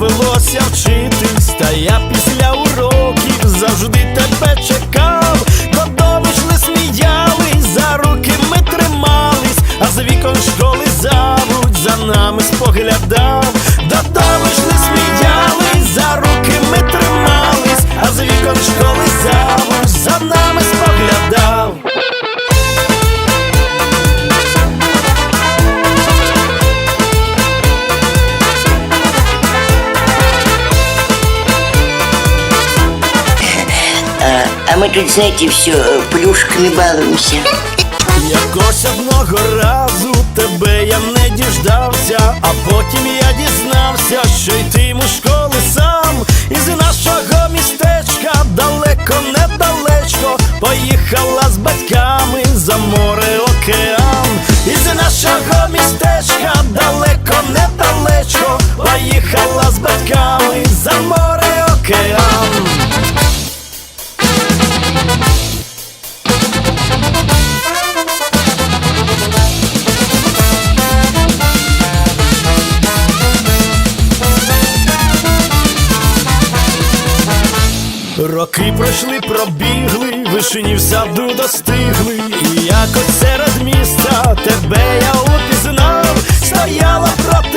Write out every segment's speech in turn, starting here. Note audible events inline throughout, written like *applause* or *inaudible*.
довелося вчитись, та я після уроків завжди знаете, все плюшками балуемся. Якось одного разу тебе я не діждався, а потім я дізнався, що йтиму школи сам. Із нашого містечка далеко недалечко поїхала з батьками за море океан. Із нашого містечка далеко недалечко поїхала з батьками за море океан. Роки пройшли, пробігли, вишені в саду достигли, і якось серед міста тебе я упізнав, стояла проти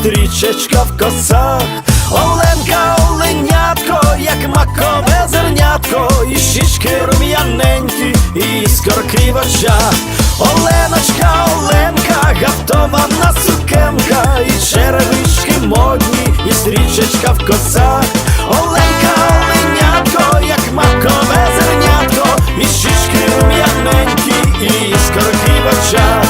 стрічечка в косах. Оленка, оленятко, як макове зернятко, і щічки рум'яненькі, і іскорки в очах. Оленочка, Оленка, гаптована сукенка, і черевички модні, і стрічечка в косах. Оленка, оленятко, як макове зернятко, і щічки рум'яненькі, і іскорки в очах,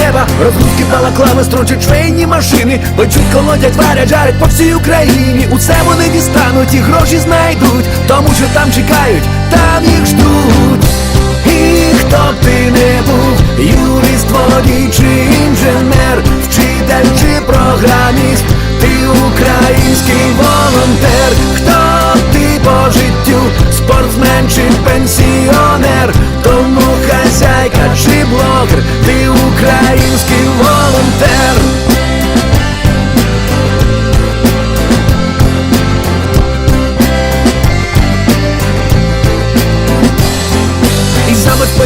неба. Розгрузки балаклави строчать швейні машини. Печуть, колодять, варять, жарять по всій Україні. Усе вони дістануть і гроші знайдуть, тому що там чекають, там їх ждуть. І хто б ти не був, юрист, водій чи інженер, вчитель чи програміст, ти український волонтер,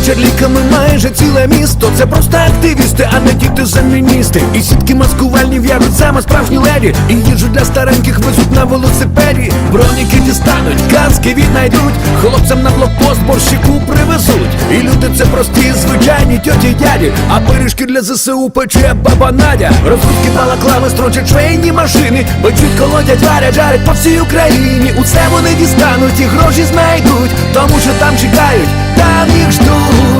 забезпечать ліками Майже ціле місто. Це просто активісти, а не діти заміністи. І сітки маскувальні в'яжуть саме справжні леді. І їжу для стареньких везуть на велосипеді. Броніки дістануть, каски віднайдуть. Хлопцям на блокпост борщику привезуть. І люди це прості, звичайні тьоті дяді. А пиріжки для ЗСУ пече баба Надя. Розрубки балаклави строчать швейні машини. Бачуть, колодять, варять, жарять по всій Україні. Усе вони дістануть і гроші знайдуть. Тому що там чекають, там їх ждуть.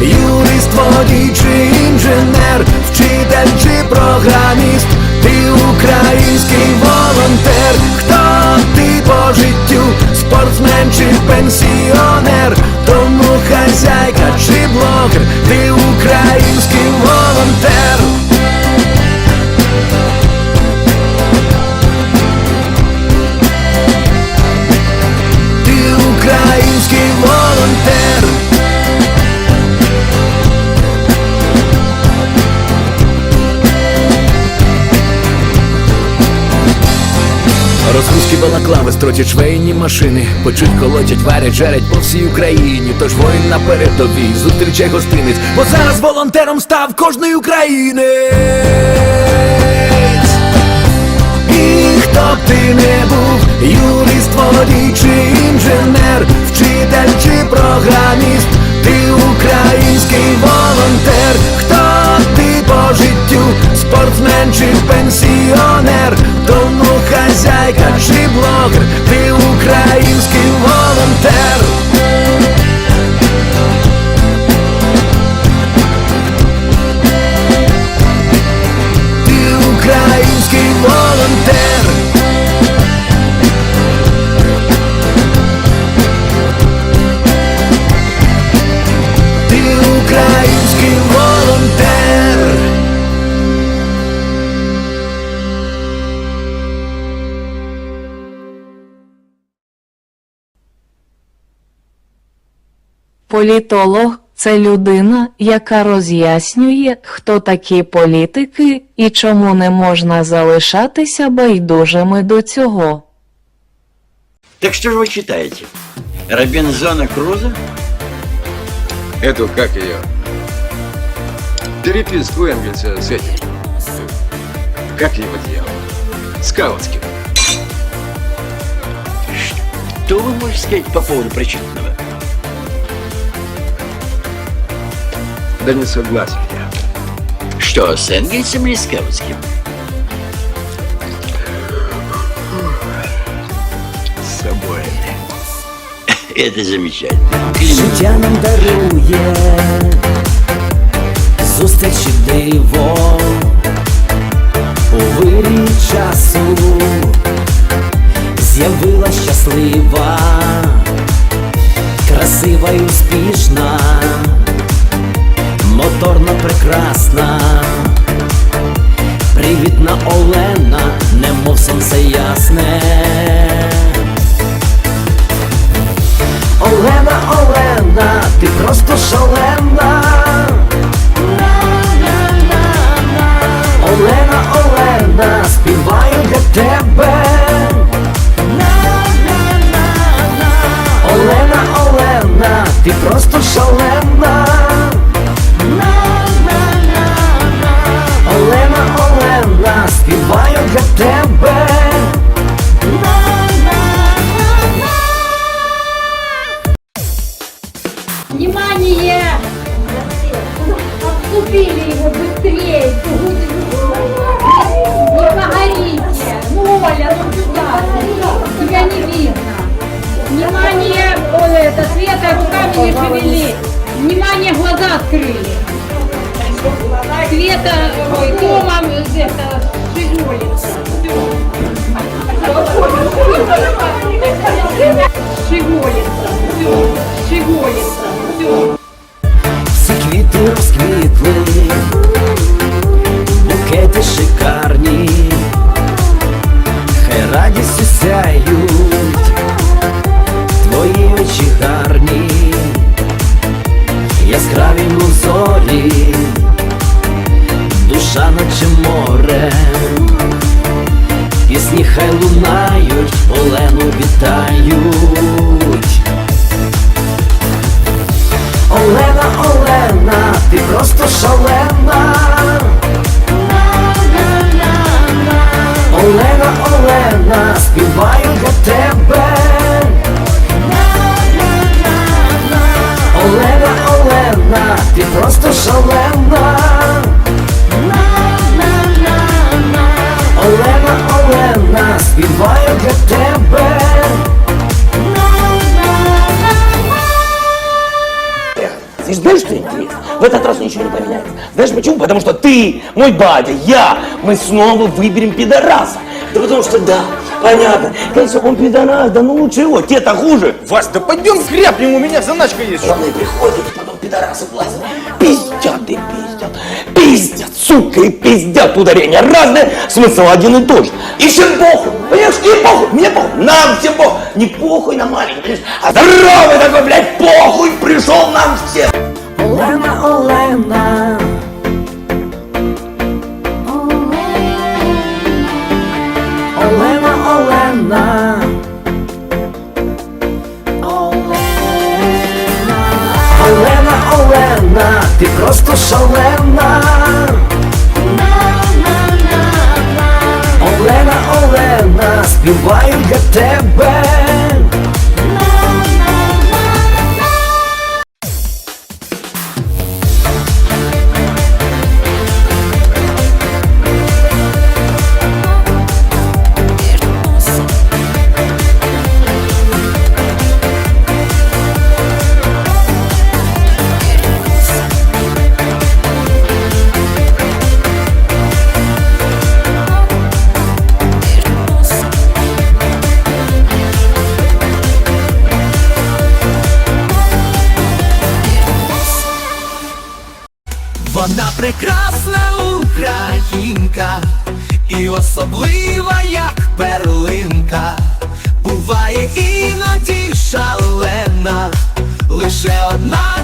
Юрист, водій чи інженер, вчитель чи програміст, ти український волонтер, хто ти по життю, спортсмен чи пенсіонер, строчать швейні машини, печуть, колотять, варять, жарять по всій Україні. Тож воїн на передовій, зустрічай гостинець, бо зараз волонтером став кожний українець. І хто б ти не був, юрист, водій чи інженер, вчитель чи програміст, ти український волонтер, хто по життю, спортсмен чи пенсіонер, тому хазяйка чи блогер, ти український волонтер. Політолог це людина, яка роз'яснює, хто такі політики і чому не можна залишатися байдужими до цього. Так что же вы читаете? Робинзона Круза? Эту, как ее? Переписку Энгельса с этим. Как его дьявол? Скаутским. Что вы можете сказать по поводу прочитанного? Да не согласен я. Что, с Энгельсом или Скаутским? С собой. *laughs* Это замечательно. Клянусь. Життя нам дарує зустрічі диво у вирі часу з'явилась щаслива, красива й успішна, Моторно прекрасна, привітна Олена, немов сонце ясне. шевели! Внимание, глаза открыли! Света, ой, Тома, это, шевелится! Шевелится! Все, шевелится! Все! Всі квіти розквітли, букети шикарні, хай радістю И знаешь, что интересно? В этот раз ничего не поменяется. Знаешь почему? Потому что ты, мой батя, я, мы снова выберем пидораса. Да потому что да, понятно. Конечно, он пидорас, да ну лучше его, те-то хуже. Вась, да пойдем скрепнем, у меня заначка есть. Главное, приходят, потом пидорасы платят. Пиздят и пиздят. Пиздят, сука, и пиздят. Ударения разные, смысл один и тот же. И всем похуй, понимаешь? И похуй, мне похуй, нам всем похуй. Не похуй на понимаешь? а здоровый такой, блядь, похуй пришел нам всем. Олена, Олена. Олена. Олена, Олена, ти просто шалена. Олена, Олена, співаю для тебе. Іноді шалена, лише одна.